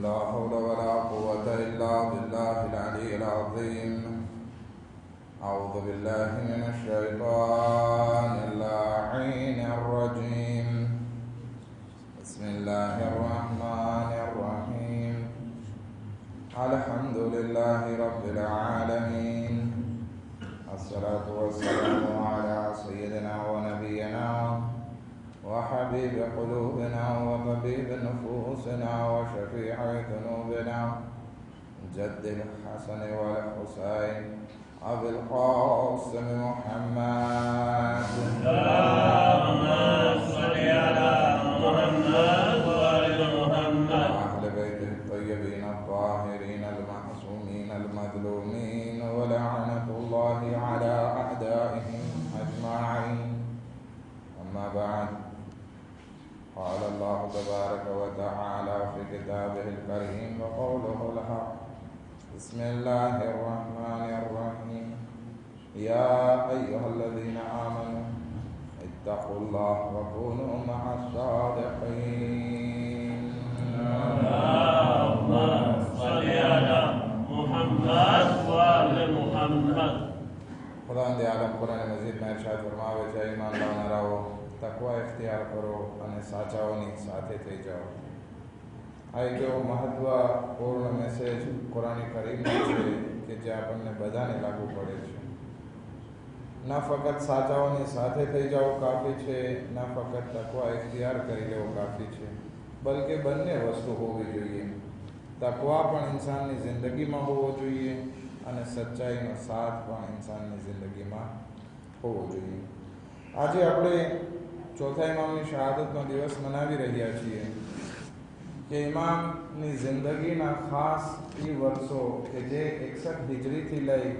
لا حول ولا قوة إلا بالله العلي العظيم. أعوذ بالله من الشيطان اللعين الرجيم. بسم الله الرحمن الرحيم. الحمد لله رب العالمين. الصلاة والسلام على وحبيب قلوبنا وطبيب نفوسنا وشفيع ذنوبنا. جد الحسن والحسين أبي القاسم محمد. اللهم صل على محمد. بسم الله الرحمن الرحيم. يا أيها الذين آمنوا اتقوا الله وكونوا مع الصادقين. اللهم صل على محمد وآل محمد. قرآن دي عالم قرآن مزيد ما ارشاد فرماوے چاہیے ایمان لانا رہو تقوی اختیار کرو انہیں ساتھ جاؤ نہیں ساتھے جاؤ. આ એક એવો મહત્વપૂર્ણ મેસેજ કુરાની કરીમનો છે કે જે આપણને બધાને લાગુ પડે છે. ના ફક્ત સાચાઓની સાથે થઈ જાઓ કાફી છે, ના ફક્ત તકવા ઇખ્તિયાર કરી લેવો કાફી છે, બલકે બંને વસ્તુ હોવી જોઈએ. તકવા પણ ઇન્સાનની જિંદગીમાં હોવો જોઈએ અને સચ્ચાઈનો સાથ પણ ઇન્સાનની જિંદગીમાં હોવો જોઈએ. આજે આપણે ચોથા ઇમામની શહાદતનો દિવસ મનાવી રહ્યા છીએ. કે ઇમામની જિંદગીના ખાસ એ વર્ષો કે જે એકસઠ હિજરીથી લઈ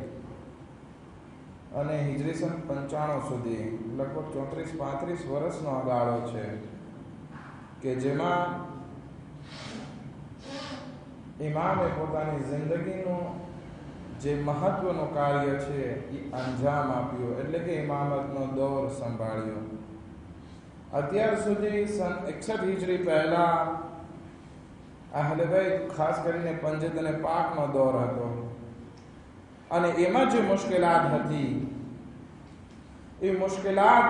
અને હિજરી સન પંચાણું સુધી, લગભગ ચોત્રીસ પાંત્રીસ વર્ષનો ગાળો છે, કે જેમાં ઇમામે પોતાની જિંદગીનું જે મહત્વનું કાર્ય છે એ અંજામ આપ્યો, એટલે કે ઇમામતનો દોર સંભાળ્યો. અત્યાર સુધી સન એકસઠ હિજરી પહેલા અહલબૈત ખાસ કરીને પંજત અને પાકનો દોર હતો. અને એમાં જે મુશ્કેલાત હતી, એ મુશ્કેલાત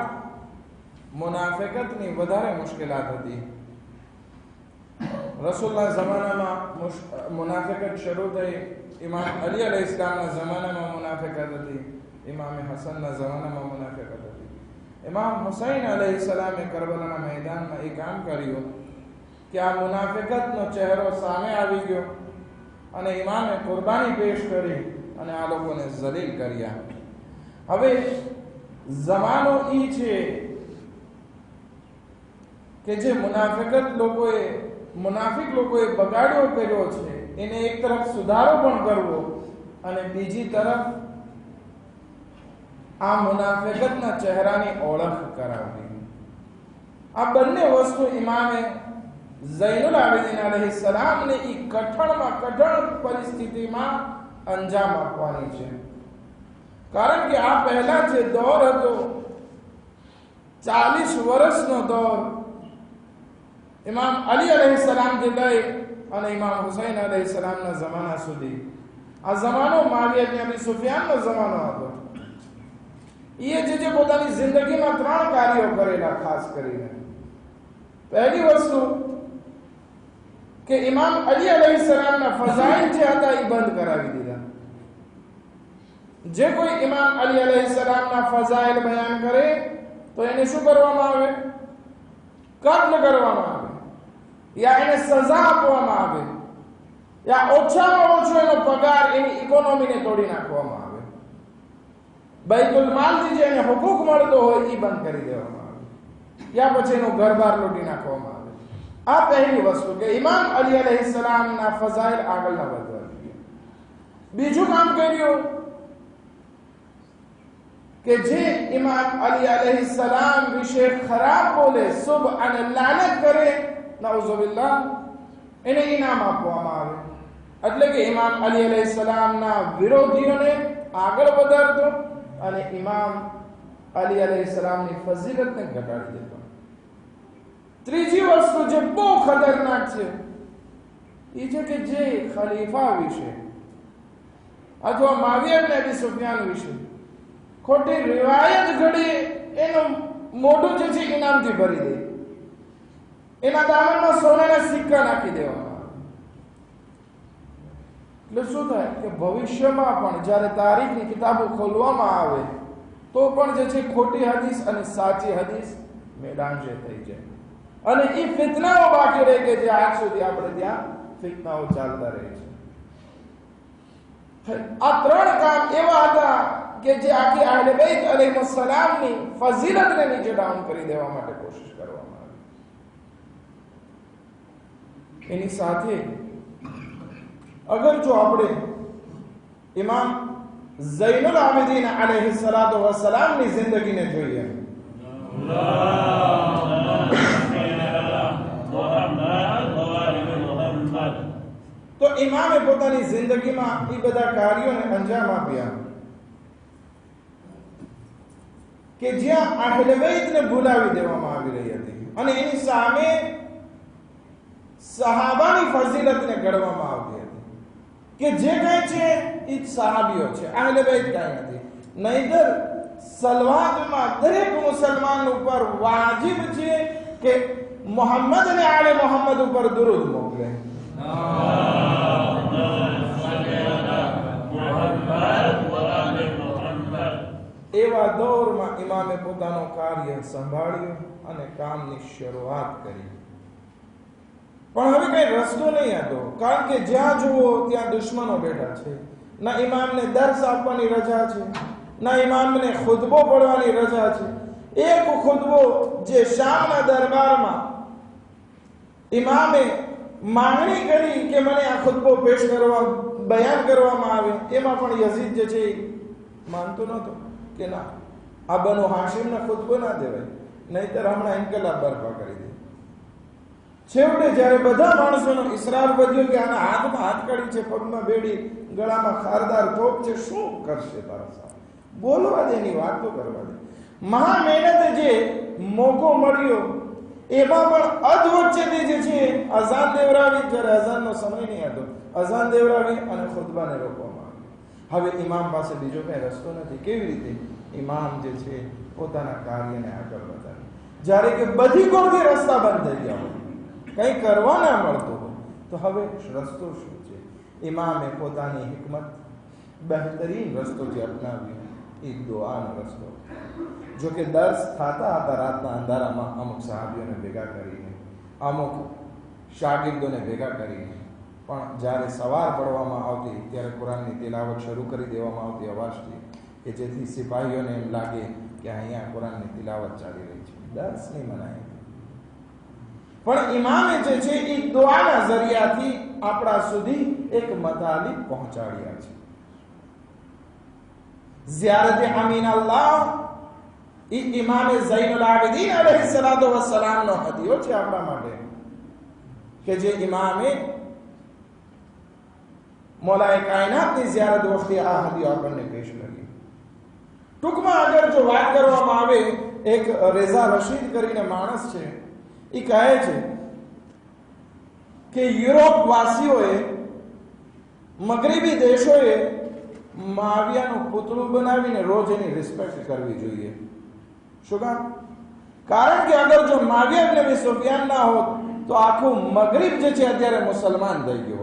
મુનાફિકતની વધારે મુશ્કેલાત હતી. રસુલના જમાનામાં મુનાફિકત શરૂ થઈ ઇમામ અલી અલ ઇસ્લામના જમાનામાં મુનાફિકત હતી ઇમામ હસનના જમાનામાં મુનાફિકત હતી. ઇમામ હુસૈન અલૈહિ સલામે કરબલાના મેદાનમાં એ કામ કર્યું. કે આ મુનાફિકતનો ચહેરો સામે આવી ગયો અને ઇમામે કુરબાની પેશ કરી અને આ લોકોને જલીલ કર્યા હવે જમાનો ઈ છે કે જે મુનાફિકત લોકોએ, મુનાફિક લોકોએ બગાડ્યો કર્યો છે, એને એક તરફ સુધારો પણ કરવો અને બીજી તરફ આ મુનાફિકતના ચહેરાની ઓળખ કરાવવી. આ બંને વસ્તુ ઇમામે ઝૈનુલ આબિદીન અલહી સલામને એ કઠણમાં કઠણ પરિસ્થિતિમાં અંજામ આપવાની છે. કારણ કે આ પહેલા જે દોર હતો, ચાલીસ વર્ષનો દોર, ઇમામ અલી અલૈહિ સલામથી લઈ અને ઇમામ હુસૈન અલહી સલામના જમાના સુધી. આ જમાનો માવિયા અબી સુફિયાનનો જમાનો હતો. એ જે જે પોતાની જિંદગીમાં ત્રણ કાર્યો કરેલા, ખાસ કરીને. પહેલી વસ્તુ કે ઇમામ અલી અલહીસલામના ફઝાઇલ જે હતા એ બંધ કરાવી દીધા. જે કોઈ ઇમામ અલી અલહીસલામના ફઝાઇલ બયાન કરે, તો એને શું કરવામાં આવે? કત્લ કરવામાં આવે? યા એને સજા આપવામાં આવે? યા ઓછામાં ઓછો એનો પગાર એની ઇકોનોમીને તોડી નાખવામાં આવે? બૈતુલ માલથી જે એને હુકુક મળતો હોય એ બંધ કરી દેવામાં આવે. યા પછી એનું ઘર બહાર લૂંટી નાખવામાં આવે આ પહેલી વસ્તુ કે ઇમામ અલી અલૈહિ સલામના ફઝાઇલ આગળ ન વધવા જોઈએ બીજું કામ કર્યું કે જે ઇમામ અલી અલૈહિ સલામ વિશે ખરાબ બોલે શુભ અને લાનત કરે નાઉઝુબિલ્લાહ એને ઇનામ આપવામાં આવે એટલે કે ઇમામ અલી અલૈહિ સલામના વિરોધીઓને આગળ વધારતો અને ઇમામ અલી અલૈહિ સલામની ફઝીલતને ઘટાડી દેતો ત્રીજી વસ્તુ જે બહુ ખતરનાક છે, એ છે કે જે ખલીફા વિશે. અથવા માવિયા ને અબી સુફિયાન વિશે. ખોટી રિવાયત ઘડી એનું મોઢું જે છે ઇનામથી ભરી દે. એના દામનમાં સોનાના સિક્કા નાખી દેવામાં. એટલે શું થાય કે ભવિષ્યમાં પણ જ્યારે તારીખની કિતાબો ખોલવામાં આવે, તો પણ જે છે ખોટી હદીસ અને સાચી હદીસ મેદાન જે થઈ જાય. અને એ ફિતનાઓ બાકી રહી કે જે આજ સુધી આપણે ત્યાં ફિતનાઓ ચાલતા રહે છે. આ ત્રણ કામ એવા હતા કે જે આખી આહલે બૈત અલૈહિ સલામની ફઝીલતને નીચે ડાઉન કરી દેવા માટે કોશિશ કરવામાં આવી. એની સાથે અગર જો આપણે ઇમામ ઝૈનુલ આબિદીન અલૈહિ સલાતુ વસલામની જિંદગીને જોઈએ. તો ઇમામે પોતાની જિંદગીમાં એ બધા કાર્યોને અંજામ આપ્યા. કે જ્યાં આહલે બેતને ભૂલાવી દેવામાં આવી રહી હતી. અને એની સામે સહાબાની ફઝીલતને ગણવામાં આવી હતી. કે જે કંઈ છે એ સહાબીઓ છે. આહલે બેત કાંઈ નથી. નહીતર સલવાતમાં દરેક મુસલમાન ઉપર વાજિબ છે કે મોહમ્મદ ને આલે મોહમ્મદ ઉપર દુરુદ મોકલે. એવા દોરમાં ઇમામે પોતાનો કાર્ય સંભાળ્યું અને કામની શરૂઆત કરી. પણ હવે કઈ રસ્તો નહીં હતો કારણ કે જ્યાં જુઓ ત્યાં દુશ્મનો બેઠા છે. ના ઇમામને દર્શ આપવાની રજા છે, ના ઇમામને ખુદબો પડવાની રજા છે. એક ખુદબો જે શામના દરબારમાં ઇમામે માંગણી કરી કે મને આ ખુદબો પેશ કરવા, બયાન કરવામાં આવે, એમાં પણ યઝીદ જે છે માનતો નહોતો. કે ના, આ બનો હાશિમનો ખુતબો ના દેવાય. નહીતર હમણાં ઇન્કલાબ બરપા કરી દે. છેવટે જ્યારે બધા માણસોનો ઇસરાર વધ્યો કે આના હાથમાં હાથકડી છે, પગમાં બેડી, ગળામાં ખારદાર તોપ છે, શું કરશે તારા સાહેબ બોલવા દે એની વાતો કરવા દે. મહા મહેનતે જે મોકો મળ્યો, એમાં પણ અધ વચ્ચેથી જે છે, અઝાન દેવરાવી, જ્યારે અઝાનનો સમય નહીં હતો, અઝાન દેવરાવી અને ખુદબાને આવ્યો હવે ઇમામ પાસે બીજો કંઈ રસ્તો નથી. કેવી રીતે ઇમામ જે છે પોતાના કાર્યને આગળ વધારે? જ્યારે કે બધી કોણથી રસ્તા બંધ થઈ ગયા હોય. કંઈ કરવા ના મળતું હોય. તો હવે રસ્તો શું છે? ઇમામે પોતાની હિકમત, બહેતરીન રસ્તો જે અપનાવ્યો, એ દુઆનો રસ્તો. જો કે દર્શ થતા હતા રાતના અંધારામાં અમુક સાહાબીઓને ભેગા કરીને, અમુક શાગિર્દોને ભેગા કરીને પણ જ્યારે સવાર પડવામાં આવતી, ત્યારે કુરાનની તિલાવત શરૂ કરી દેવામાં આવતી અવાજથી કે જેથી સિપાહીઓને એમ લાગે કે અહીંયા કુરાનની તિલાવત ચાલી રહી છે. દર્શની મનાય. પણ ઇમામે જે છે એ દુઆના જરિયાથી આપણા સુધી એક મતાલિબ પહોંચાડ્યા છે. ઝિયારતે અમીન અલ્લાહ એ ઇમામે ઝૈનુલ આબિદીન અલૈહિ સલાતો વસલામનો હદિયો છે આપણા માટે, કે જે ઇમામે મોલાએ કાયનાતની ઝિયારત વખતે આ હદિયો આપણને પેશ કરી ટૂંકમાં અગર જો વાત કરવામાં આવે એક રેઝા રશીદ કરીને માણસ છે એ કહે છે કે યુરોપ વાસીઓએ મગરીબી દેશોએ માવિયાનું પુતળું બનાવીને રોજ એની રિસ્પેક્ટ કરવી જોઈએ શું કામ કારણ કે અગર જો માવિયા નબી સુફિયાન ના હોત તો આખું મગરીબ જે છે અત્યારે મુસલમાન થઈ ગયું હોત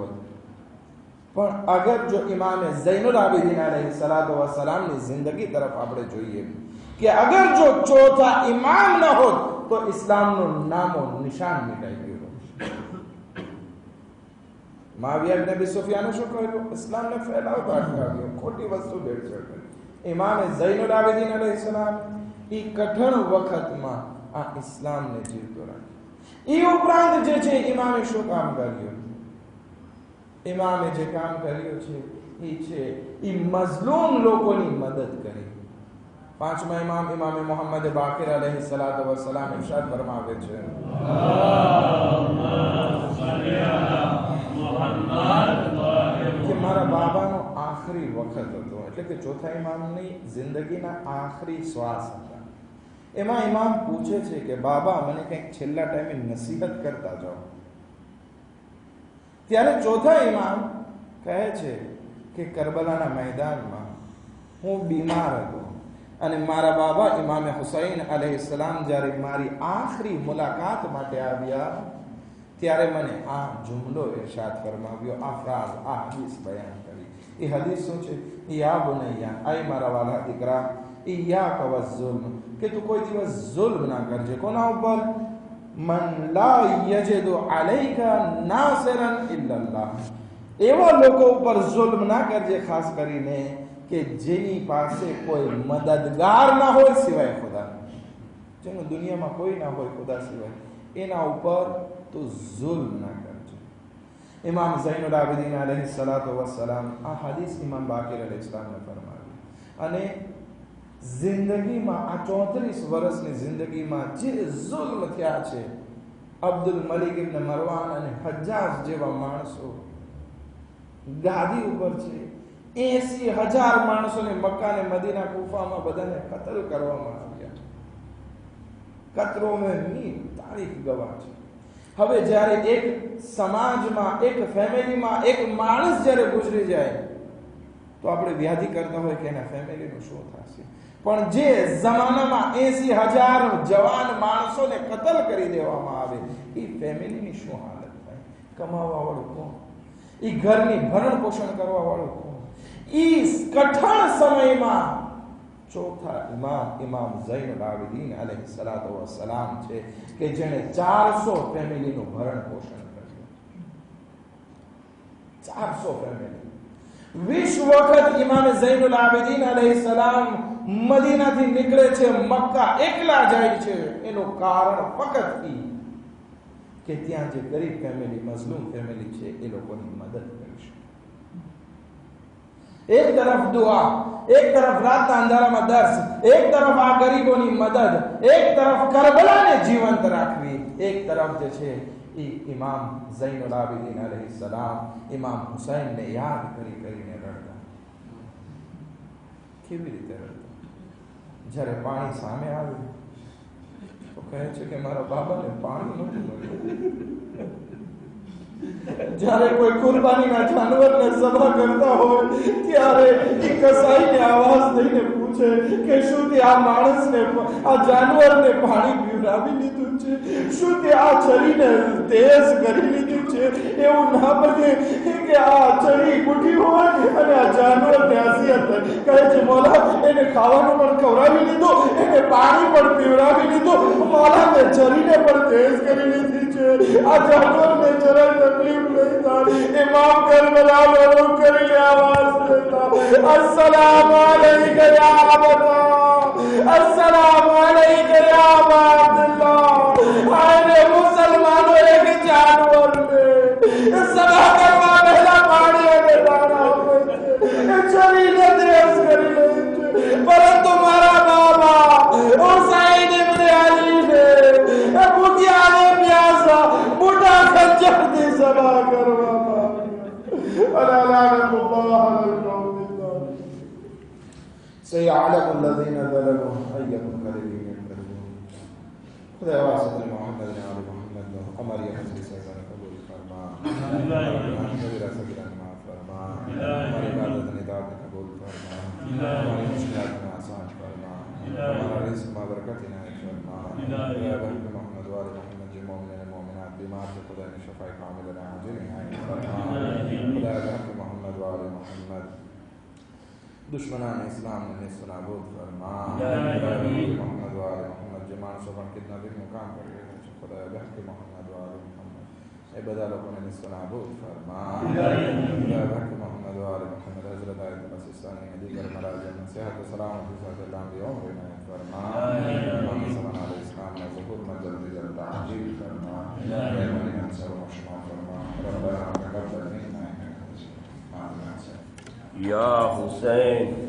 પણ અગર જો ઇમામે ઝૈનુલ આબિદીન અલૈહિ સલાતો વસલામની જિંદગી તરફ આપણે જોઈએ કે અગર જો ચોથા ઇમામ ન હોત તો ઇસ્લામનું નામો નિશાન મિટાઈ ગયું માવિયા નબી સુફિયાને શું કહ્યું ઇસ્લામને ફેલાવતો અટકાવ્યો ખોટી વસ્તુ ભેળસેળ કરી ઇમામે ઝૈનુલ આબિદીન અલૈહિ સલામ એ કઠણ વખતમાં આ ઇસ્લામને જીવતો રાખ્યો એ ઉપરાંત જે છે ઇમામે શું કામ કર્યું ઇમામે જે કામ કર્યું છે એ છે એ મઝલૂમ લોકોની મદદ કરી પાંચમા ઇમામ ઇમામે મોહમ્મદ બાકિર અલૈહિ સલાતો વસલામ ઇરશાદ ફરમાવે છે કે મારા બાબાનો આખરી વખત હતો એટલે કે ચોથા ઇમામની જિંદગીના આખરી શ્વાસ હતા એમાં ઇમામ પૂછે છે કે બાબા મને કંઈક છેલ્લા ટાઈમે નસીહત કરતા જાઓ ત્યારે ચોથા ઇમામ કહે છે કે કરબલાના મેદાનમાં હું બીમાર હતો. અને મારા બાબા ઇમામે હુસૈન અલૈહિસ્સલામ જ્યારે મારી આખરી મુલાકાત માટે આવ્યા, ત્યારે મને આ જુમલો ઇરશાદ ફરમાવ્યો, આ ફ્રાઝ, આ હદીસ બયાન કરી. એ હદીસ શું છે? યા બુનૈયા, આય મારા વાલા દીકરા યા કવ ઝુલ્મ, કે તું કોઈ દિવસ ઝુલ્મ ના કરજે. કોના ઉપર? મન લા યજિદુ અલૈકા નાસિરન ઇલ્લલ્લાહ એવા લોકો ઉપર જુલ્મ ના કરજે, ખાસ કરીને કે જેની પાસે કોઈ મદદગાર ના હોય સિવાય ખુદા. જેનું દુનિયામાં કોઈ ના હોય ખુદા સિવાય, એના ઉપર તો જુલ્મ ના કરજો. ઇમામ ઝૈનુલ આબિદીન અલૈહિ સલાતો વસલામ આ હદીસ ઇમામ બાકીર અલ ઇસ્લામને ફરમાવી. અને જિંદગીમાં આ ચોત્રીસ વર્ષની જિંદગીમાં જે જુલ્મ થયા છે, અબ્દુલ મલિક ઇબ્ન મરવાન અને હજાર જેવા માણસો ગાદી ઉપર છે. એસી હજાર માણસોને મકાને મદીના કુફામાં બધાને કતલ કરવામાં આવ્યા. કતરો મી તારીખ ગવા છે. હવે જ્યારે એક સમાજમાં, એક ફેમિલીમાં એક માણસ જ્યારે ગુજરી જાય, તો આપણે વ્યાધિ કરતા હોય કે એના ફેમિલીનું શું થશે? પણ જે જમાનામાં એસી હજાર જવાન માણસોને કતલ કરી દેવામાં આવે એ ફેમિલીની શું હાલત થાય? કમાવા વાળું કોણ? એ ઘરની ભરણ પોષણ કરવા વાળું કોણ? એ કઠણ સમયમાં ચોથા ઇમામ ઇમામ ઝૈનુલ આબિદીન અલૈહિ સલાતો વસલામ છે કે જેણે ચારસો ફેમિલીનું ભરણ પોષણ કર્યું. ચારસો ફેમિલી. 20 વખત ઇમામ ઝૈનુલ આબિદીન અલૈહિ મદીનાથી નીકળે છે, મક્કા એકલા જાય છે. એનું કારણ ફક્ત કે ત્યાં જે ગરીબ ફેમિલી મઝલૂમ ફેમિલી છે, એ લોકોની મદદ કરીશ. એક તરફ દુઆ, એક તરફ રાતના અંધારામાં દર્શ, એક તરફ આ ગરીબોની મદદ, એક તરફ કરબલાને જીવંત રાખવી, એક તરફ જે છે એ ઇમામ ઝૈનુલ આબિદીન અલહી સલામ ઇમામ હુસૈનને યાદ કરી કરીને રડતા. કેવી રીતે રડતા? જ્યારે પાણી સામે આવ્યું, તો કહે છે કે મારા બાબાને પાણી નથી મળ્યું. જ્યારે કોઈ કુરબાનીના જાનવરને સભા કરતા હોય, ત્યારે એ કસાઈને આવાજ દઈને પૂછે કે શું તે આ માણસને, આ જાનવરને પાણી પીવડાવી લીધું છે. શું તે આ છરીને તેજ કરી લીધું છે? એવું ના બને કે આ છરી બુઢી હોય અને આ જાનવરને હસિયત કહે છે, મોલા, એને ખાવાનું પણ ખવડાવી લીધું, એને પાણી પણ પીવડાવી લીધું. મોલા, મેં છરીને પણ તેજ કરી લીધી છે. આ જાનવરને જરા તકલીફ નહીં થાય. ઇમામ કરબલા લોકો કરીને આવાજ દેતા અસ્સલામ અલૈકા યા અબતા અસ્સલામ અલૈકા યા અબા અબ્દુલ્લાહ આને મુસલમાનો يعلم الذين ظلموا أي منقلب ينقلبون خذ واسطة محمد وآل محمد وقمر يحزن سيدنا قبول فرما سبيل سبيل ما فرما ومن عبادة نداء قبول فرما ومن مشكلات ما آسان فرما ومن رزق ما بركتنا فرما يا حبيب محمد وآل محمد جمع من المؤمنات بما تقضي شفاعك عملنا عجلها فرما خذ محمد وآل محمد دشمنان اسلام نے نیست نابود فرما محمد و آل محمد جمعان صبح کتنا بھی مقام پر گئے ہیں خدا یا بحق محمد و آل محمد اے بدا لوگوں نے نیست نابود فرما خدا یا بحق محمد و آل محمد حضرت آیت بسستانی حدیق و مراجع. من صحت و سلام و حضرت اللہ بھی عمر میں فرما محمد صبح آل اسلام نے ظہور مجل بھی جلتا عجیب فرما اے منی انسر و مشمع فرما ربا یا عمر قبل نیست Ya Hussein.